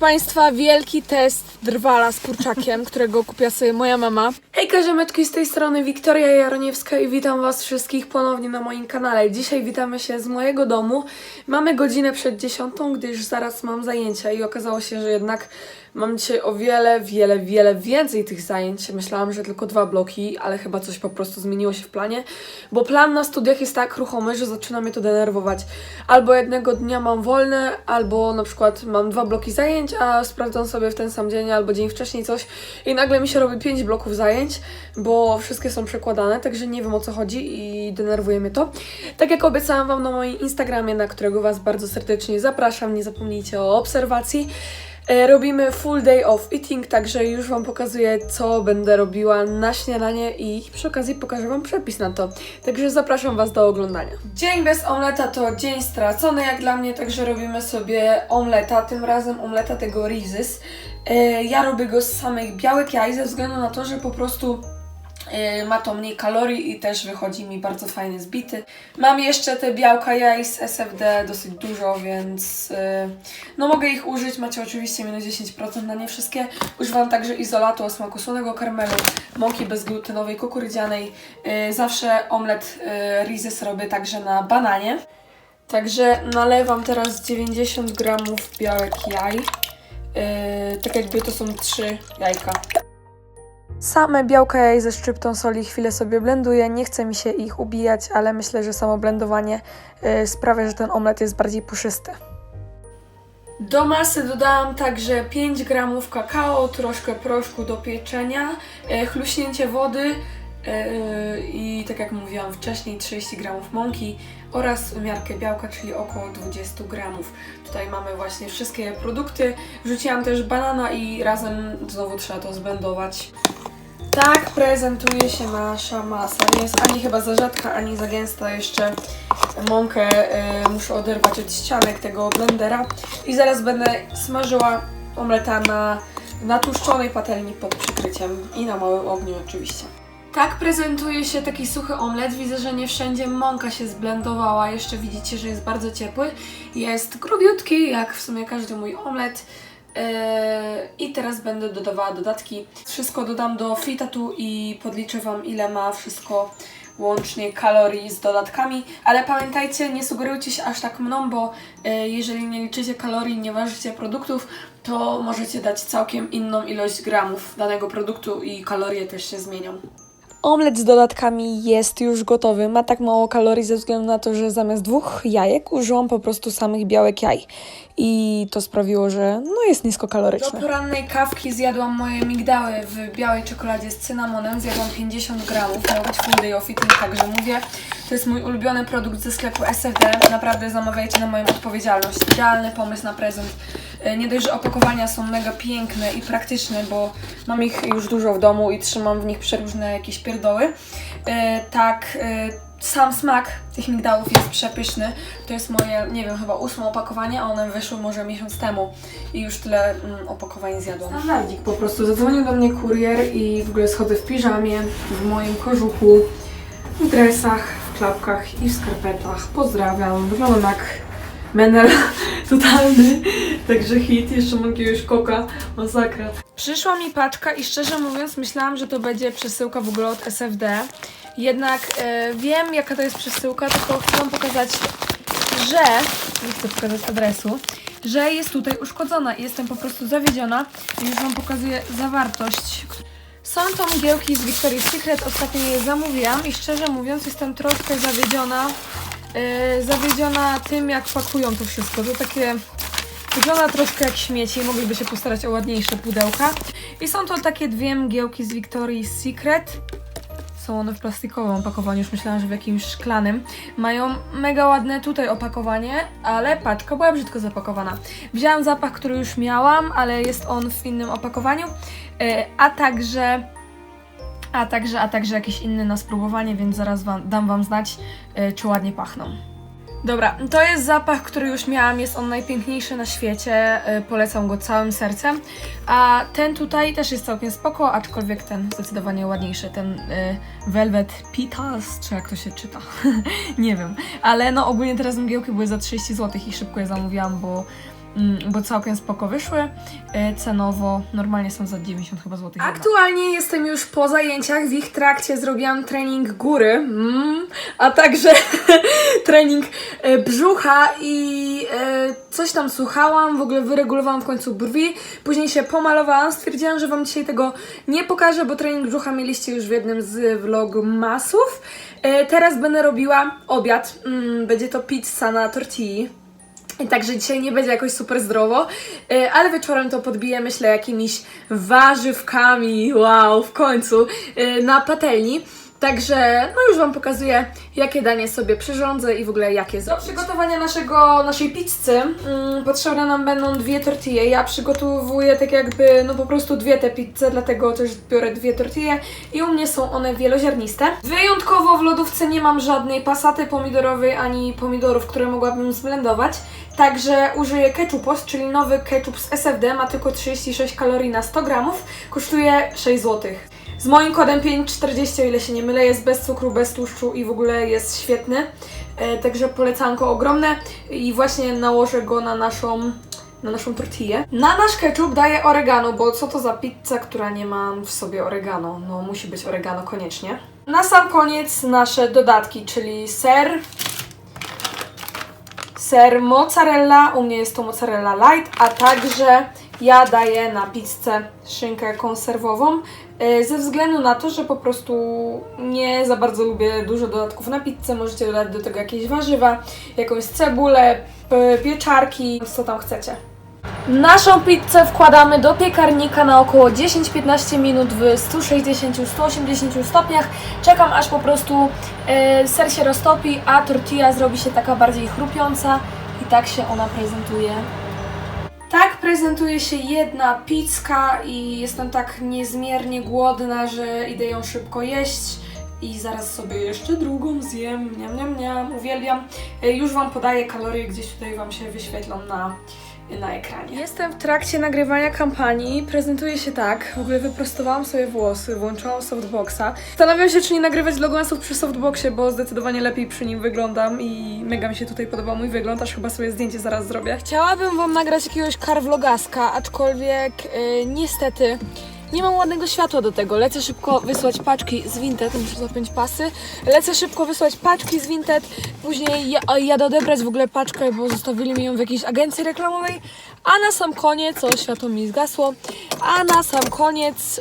Państwa wielki test drwala z kurczakiem, którego kupiła sobie moja mama. Hej karzemetki, z tej strony Wiktoria Jaroniewska i witam Was wszystkich ponownie na moim kanale. Dzisiaj witamy się z mojego domu. Mamy godzinę przed dziesiątą, gdyż zaraz mam zajęcia i okazało się, że jednak mam dzisiaj o wiele, wiele, wiele więcej tych zajęć. Myślałam, że tylko dwa bloki, ale chyba coś po prostu zmieniło się w planie, bo plan na studiach jest tak ruchomy, że zaczyna mnie to denerwować. Albo jednego dnia mam wolne, albo na przykład mam dwa bloki zajęć, a sprawdzam sobie w ten sam dzień albo dzień wcześniej coś i nagle mi się robi pięć bloków zajęć, bo wszystkie są przekładane, także nie wiem o co chodzi i denerwuje mnie to. Tak jak obiecałam Wam na moim Instagramie, na którego Was bardzo serdecznie zapraszam, nie zapomnijcie o obserwacji. E, Robimy full day of eating, także już Wam pokazuję, co będę robiła na śniadanie i przy okazji pokażę Wam przepis na to. Także zapraszam Was do oglądania. Dzień bez omleta to dzień stracony jak dla mnie, także robimy sobie omleta, tym razem omleta tego Rizes. E, Ja robię go z samych białek jaj ze względu na to, że po prostu ma to mniej kalorii i też wychodzi mi bardzo fajnie zbity. Mam jeszcze te białka jaj z SFD dosyć dużo, więc yy, no mogę ich użyć. Macie oczywiście minus 10% na nie wszystkie. Używam także izolatu o smaku słonego karmelu, mąki bezglutenowej, kukurydzianej. Yy, zawsze omlet Rizes robię także na bananie. Także nalewam teraz 90 gramów białek jaj. Yy, tak jakby to są trzy jajka. Same białka jaj ze szczyptą soli chwilę sobie blenduję. Nie chce mi się ich ubijać, ale myślę, że samo blendowanie y, sprawia, że ten omlet jest bardziej puszysty. Do masy dodałam także 5 gramów kakao, troszkę proszku do pieczenia, y, chluśnięcie wody y, i tak jak mówiłam wcześniej 30 gramów mąki oraz miarkę białka, czyli około 20 gramów. Tutaj mamy właśnie wszystkie produkty. Wrzuciłam też banana i razem znowu trzeba to zblendować. Tak prezentuje się nasza masa. Nie jest ani chyba za rzadka, ani za gęsta. Jeszcze mąkę y, muszę oderwać od ścianek tego blendera. I zaraz będę smażyła omleta na, na tłuszczonej patelni pod przykryciem i na małym ogniu oczywiście. Tak prezentuje się taki suchy omlet. Widzę, że nie wszędzie mąka się zblendowała. Jeszcze widzicie, że jest bardzo ciepły. Jest grubiutki, jak w sumie każdy mój omlet. Yy, I teraz będę dodawała dodatki. Wszystko dodam do fritatu i podliczę Wam, ile ma wszystko łącznie kalorii z dodatkami. Ale pamiętajcie, nie sugerujcie się aż tak mną, bo yy, jeżeli nie liczycie kalorii, nie ważycie produktów, to możecie dać całkiem inną ilość gramów danego produktu i kalorie też się zmienią. Omlet z dodatkami jest już gotowy. Ma tak mało kalorii ze względu na to, że zamiast dwóch jajek użyłam po prostu samych białek jaj. I to sprawiło, że no jest niskokaloryczny. Do porannej kawki zjadłam moje migdały w białej czekoladzie z cynamonem. Zjadłam 50 gramów. Miał być full day of eating, także mówię. To jest mój ulubiony produkt ze sklepu SFD. Naprawdę zamawiajcie na moją odpowiedzialność. Idealny pomysł na prezent. E, Nie dość, że opakowania są mega piękne i praktyczne, bo mam ich już dużo w domu i trzymam w nich przeróżne jakieś pierdoły. E, Tak, e, sam smak tych migdałów jest przepyszny. To jest moje, nie wiem, chyba ósme opakowanie, a one wyszły może miesiąc temu i już tyle mm, opakowań zjadłam. Standardzik po prostu. Zadzwonił do mnie kurier i w ogóle schodzę w piżamie, w moim kożuchu, w dresach, w klapkach i w skarpetach. Pozdrawiam. Wyglądam jak menel totalny, także hit. Jeszcze mam jakiegoś koka, masakra. Przyszła mi paczka i szczerze mówiąc myślałam, że to będzie przesyłka w ogóle od SFD. Jednak e, wiem jaka to jest przesyłka, tylko chcę wam pokazać, że, nie chcę pokazać adresu, że jest tutaj uszkodzona i jestem po prostu zawiedziona. Już wam pokazuję zawartość. Są to mgiełki z Victoria's Secret, ostatnio je zamówiłam i szczerze mówiąc jestem troszkę zawiedziona e, zawiedziona tym, jak pakują to wszystko. To takie wygląda troszkę jak śmieci, mogliby się postarać o ładniejsze pudełka. I są to takie dwie mgiełki z Victoria's Secret. Są one w plastikowym opakowaniu, już myślałam, że w jakimś szklanym. Mają mega ładne tutaj opakowanie, ale paczka była brzydko zapakowana. Wzięłam zapach, który już miałam, ale jest on w innym opakowaniu, e, a także a także, a także jakiś inny na spróbowanie, więc zaraz wam, dam Wam znać, y, czy ładnie pachną. Dobra, to jest zapach, który już miałam, jest on najpiękniejszy na świecie, y, polecam go całym sercem. A ten tutaj też jest całkiem spoko, aczkolwiek ten zdecydowanie ładniejszy, ten y, Velvet Pitas, czy jak to się czyta, nie wiem. Ale no ogólnie teraz mgiełki były za 30 zł i szybko je zamówiłam, bo bo całkiem spoko wyszły. E, Cenowo normalnie są za 90 chyba złotych. Aktualnie jestem już po zajęciach, w ich trakcie zrobiłam trening góry, mm, a także trening e, brzucha i e, coś tam słuchałam, w ogóle wyregulowałam w końcu brwi, później się pomalowałam, stwierdziłam, że Wam dzisiaj tego nie pokażę, bo trening brzucha mieliście już w jednym z vlogmasów. Teraz będę robiła obiad, mm, będzie to pizza na tortilli. Także dzisiaj nie będzie jakoś super zdrowo, e, ale wieczorem to podbiję, myślę, jakimiś warzywkami, wow, w końcu, e, na patelni. Także, no już Wam pokazuję, jakie danie sobie przyrządzę i w ogóle jakie zrobić. Do przygotowania naszego, naszej pizzy mm, potrzebne nam będą dwie tortille. Ja przygotowuję tak jakby, no po prostu dwie te pizze, dlatego też biorę dwie tortille i u mnie są one wieloziarniste. Wyjątkowo w lodówce nie mam żadnej pasaty pomidorowej ani pomidorów, które mogłabym zblendować. Także użyję ketchupos, czyli nowy ketchup z SFD, ma tylko 36 kalorii na 100 gramów, kosztuje 6 zł. Z moim kodem 540, o ile się nie mylę, jest bez cukru, bez tłuszczu i w ogóle jest świetny. E, także polecanko ogromne i właśnie nałożę go na naszą na naszą tortillę. Na nasz ketchup daję oregano, bo co to za pizza, która nie ma w sobie oregano? No musi być oregano koniecznie. Na sam koniec nasze dodatki, czyli ser, ser mozzarella, u mnie jest to mozzarella light, a także ja daję na pizzę szynkę konserwową, e, ze względu na to, że po prostu nie za bardzo lubię dużo dodatków na pizzę, możecie dodać do tego jakieś warzywa, jakąś cebulę, p- pieczarki, co tam chcecie. Naszą pizzę wkładamy do piekarnika na około 10-15 minut w 160-180 stopniach. Czekam aż po prostu e, ser się roztopi, a tortilla zrobi się taka bardziej chrupiąca i tak się ona prezentuje. Tak prezentuje się jedna pizzka i jestem tak niezmiernie głodna, że idę ją szybko jeść. I zaraz sobie jeszcze drugą zjem. Niam, niam, niam. Uwielbiam. E, Już Wam podaję kalorie, gdzieś tutaj Wam się wyświetlą na, na ekranie. Jestem w trakcie nagrywania kampanii. Prezentuje się tak. W ogóle wyprostowałam sobie włosy, włączyłam softboxa. Zastanawiam się, czy nie nagrywać vlogmasów przy softboxie, bo zdecydowanie lepiej przy nim wyglądam i mega mi się tutaj podoba mój wygląd, aż chyba sobie zdjęcie zaraz zrobię. Chciałabym Wam nagrać jakiegoś carvlogaska, aczkolwiek yy, niestety nie mam ładnego światła do tego. Lecę szybko wysłać paczki z Vinted, muszę zapiąć pasy. Lecę szybko wysłać paczki z Vinted, później ja, jadę odebrać w ogóle paczkę, bo zostawili mi ją w jakiejś agencji reklamowej. A na sam koniec, o światło mi zgasło, a na sam koniec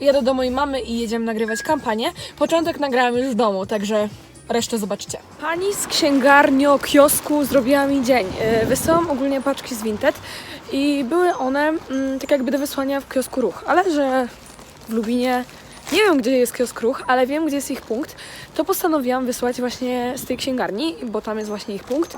yy, jadę do mojej mamy i jedziemy nagrywać kampanię. Początek nagrałam już w domu, także resztę zobaczycie. Pani z księgarnio kiosku zrobiła mi dzień. Yy, Wysyłam ogólnie paczki z Vinted i były one mm, tak jakby do wysłania w kiosku Ruch, ale że w Lubinie nie wiem, gdzie jest kiosk Ruch, ale wiem, gdzie jest ich punkt, to postanowiłam wysłać właśnie z tej księgarni, bo tam jest właśnie ich punkt.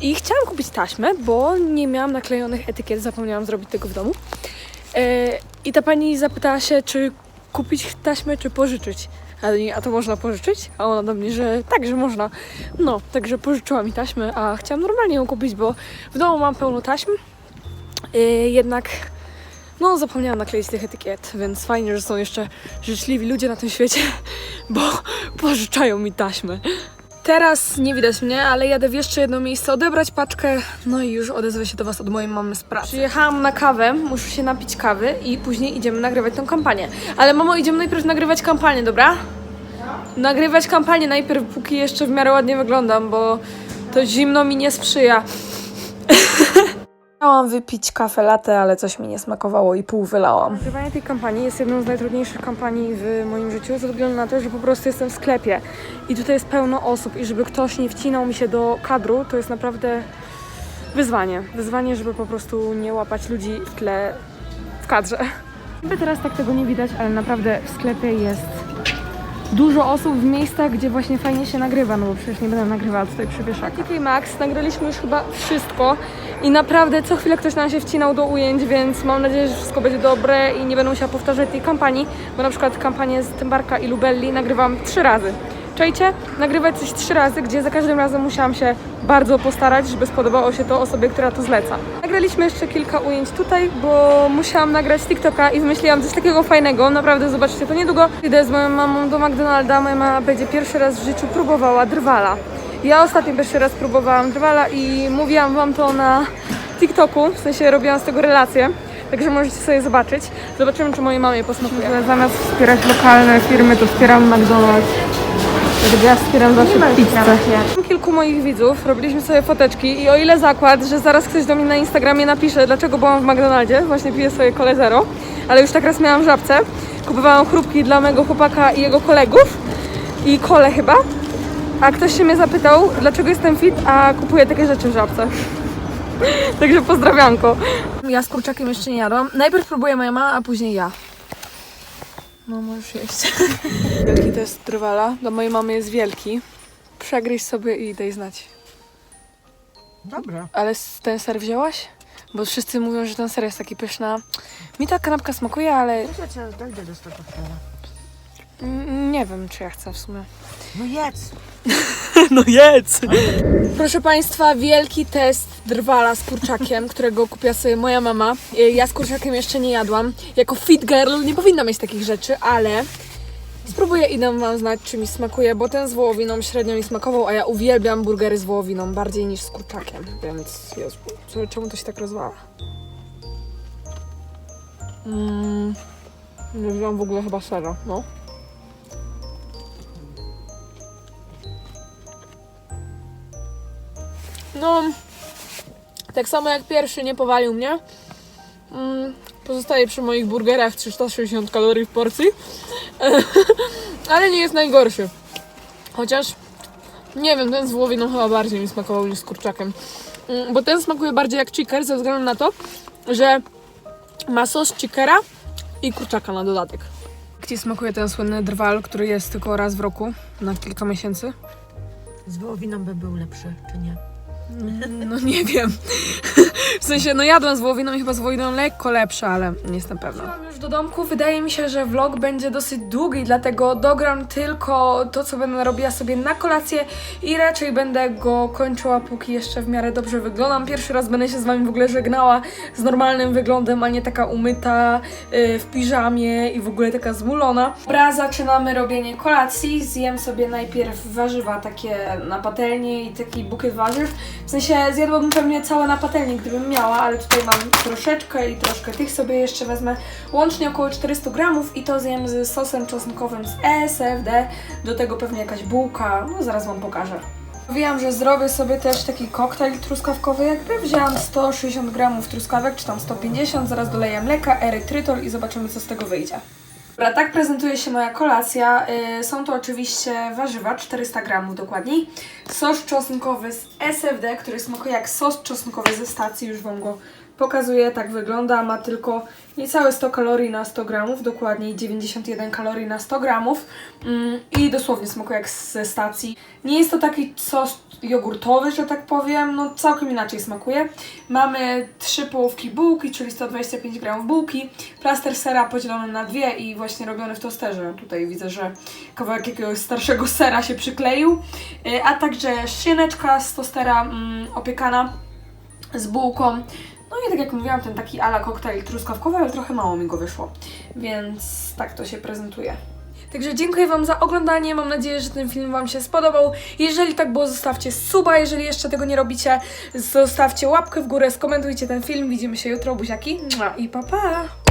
I chciałam kupić taśmę, bo nie miałam naklejonych etykiet, zapomniałam zrobić tego w domu. E, I ta pani zapytała się, czy kupić taśmę, czy pożyczyć. A, a to można pożyczyć? A ona do mnie, że tak, że można. No, także pożyczyła mi taśmę, a chciałam normalnie ją kupić, bo w domu mam pełno taśm. E, jednak no, zapomniałam nakleić tych etykiet, więc fajnie, że są jeszcze życzliwi ludzie na tym świecie, bo pożyczają mi taśmę. Teraz nie widać mnie, ale jadę w jeszcze jedno miejsce odebrać paczkę, no i już odezwę się do Was od mojej mamy z pracy. Przyjechałam na kawę, muszę się napić kawy i później idziemy nagrywać tą kampanię. Ale mamo, idziemy najpierw nagrywać kampanię, dobra? Nagrywać kampanię najpierw, póki jeszcze w miarę ładnie wyglądam, bo to zimno mi nie sprzyja. Chciałam wypić kawę latte, ale coś mi nie smakowało i pół wylałam. Nagrywanie tej kampanii jest jedną z najtrudniejszych kampanii w moim życiu, ze względu na to, że po prostu jestem w sklepie i tutaj jest pełno osób i żeby ktoś nie wcinał mi się do kadru, to jest naprawdę wyzwanie. Wyzwanie, żeby po prostu nie łapać ludzi w tle w kadrze. Niby teraz tak tego nie widać, ale naprawdę w sklepie jest dużo osób w miejscach, gdzie właśnie fajnie się nagrywa, no bo przecież nie będę nagrywała tutaj przy wieszaku. TK Max, nagraliśmy już chyba wszystko i naprawdę co chwilę ktoś nam się wcinał do ujęć, więc mam nadzieję, że wszystko będzie dobre i nie będę musiała powtarzać tej kampanii, bo na przykład kampanię z Tymbarka i Lubelli nagrywam trzy razy. Czajcie? Nagrywać coś trzy razy, gdzie za każdym razem musiałam się bardzo postarać, żeby spodobało się to osobie, która to zleca. Nagraliśmy jeszcze kilka ujęć tutaj, bo musiałam nagrać TikToka i wymyśliłam coś takiego fajnego. Naprawdę zobaczycie to niedługo. Idę z moją mamą do McDonalda. Moja mama będzie pierwszy raz w życiu próbowała drwala. Ja ostatnio pierwszy raz próbowałam drwala i mówiłam wam to na TikToku, w sensie robiłam z tego relację, także możecie sobie zobaczyć. Zobaczymy, czy mojej mamie posmakuje. Ale zamiast wspierać lokalne firmy, to wspieram McDonald's. Dlatego ja wspieram zawsze pizzę. Kilku moich widzów, robiliśmy sobie foteczki i o ile zakład, że zaraz ktoś do mnie na Instagramie napisze, dlaczego byłam w McDonaldzie, właśnie piję sobie kole zero, ale już tak raz miałam w żabce. Kupowałam chrupki dla mojego chłopaka i jego kolegów i kole chyba. A ktoś się mnie zapytał, dlaczego jestem fit, a kupuję takie rzeczy w żabce. Także pozdrawianko. Ja z kurczakiem jeszcze nie jadłam. Najpierw próbuje moja mama, a później ja. No, możesz jeść. Wielki test trwala. Dla mojej mamy jest wielki. Przegryź sobie i daj znać. Dobra. Ale s- ten ser wzięłaś? Bo wszyscy mówią, że ten ser jest taki pyszna. Mi ta kanapka smakuje, ale dojdę do tego mm, nie wiem, czy ja chcę w sumie. No jedz. No jedz! Proszę Państwa, wielki test drwala z kurczakiem, którego kupiła sobie moja mama. Y, Ja z kurczakiem jeszcze nie jadłam. Jako fit girl nie powinna mieć takich rzeczy, ale spróbuję i dam Wam znać, czy mi smakuje, bo ten z wołowiną średnio mi smakował, a ja uwielbiam burgery z wołowiną bardziej niż z kurczakiem, więc Jezu, czemu to się tak rozwala? Mm, nie wziąłam w ogóle chyba sera, no. No, tak samo jak pierwszy nie powalił mnie. Mm, pozostaje przy moich burgerach 360 kalorii w porcji. Ale nie jest najgorszy. Chociaż nie wiem, ten z wołowiną chyba bardziej mi smakował niż z kurczakiem. Mm, Bo ten smakuje bardziej jak chicker ze względu na to, że ma sos chickera i kurczaka na dodatek. Jak Ci smakuje ten słynny drwal, który jest tylko raz w roku, na kilka miesięcy? Z wołowiną by był lepszy, czy nie? No nie wiem. W sensie, no jadłam z wołowiną i chyba z wołowiną lekko lepsze, ale nie jestem pewna. Wróciłam już do domku. Wydaje mi się, że vlog będzie dosyć długi, dlatego dogram tylko to, co będę robiła sobie na kolację i raczej będę go kończyła, póki jeszcze w miarę dobrze wyglądam. Pierwszy raz będę się z wami w ogóle żegnała z normalnym wyglądem, a nie taka umyta yy, w piżamie i w ogóle taka zmulona. Dobra, zaczynamy robienie kolacji. Zjem sobie najpierw warzywa takie na patelni i taki bukiet warzyw. W sensie zjadłabym pewnie całe na patelni, gdybym miała, ale tutaj mam troszeczkę i troszkę tych sobie jeszcze wezmę. Łącznie około 400 gramów i to zjem z sosem czosnkowym z ESFD. Do tego pewnie jakaś bułka, no zaraz Wam pokażę. Mówiłam, że zrobię sobie też taki koktajl truskawkowy jakby. Wzięłam 160 gramów truskawek, czy tam 150, zaraz doleję mleka, erytrytol i zobaczymy co z tego wyjdzie. Dobra, tak prezentuje się moja kolacja. Yy, są to oczywiście warzywa, 400 gramów dokładniej. Sos czosnkowy z SFD, który smakuje jak sos czosnkowy ze stacji, już Wam go pokazuję. Tak wygląda, ma tylko niecałe 100 kalorii na 100 gramów, dokładniej 91 kalorii na 100 gramów. Mm, I dosłownie smakuje jak ze stacji. Nie jest to taki sos jogurtowy, że tak powiem, no całkiem inaczej smakuje. Mamy trzy połówki bułki, czyli 125 gramów bułki, plaster sera podzielony na dwie i właśnie robiony w tosterze. Tutaj widzę, że kawałek jakiegoś starszego sera się przykleił, Y, a także szyneczka z tostera mm, opiekana z bułką. No i tak jak mówiłam, ten taki ala koktajl truskawkowy, ale trochę mało mi go wyszło, więc tak to się prezentuje. Także dziękuję Wam za oglądanie. Mam nadzieję, że ten film Wam się spodobał. Jeżeli tak było, zostawcie suba. Jeżeli jeszcze tego nie robicie, zostawcie łapkę w górę, skomentujcie ten film. Widzimy się jutro, buziaki. I pa pa!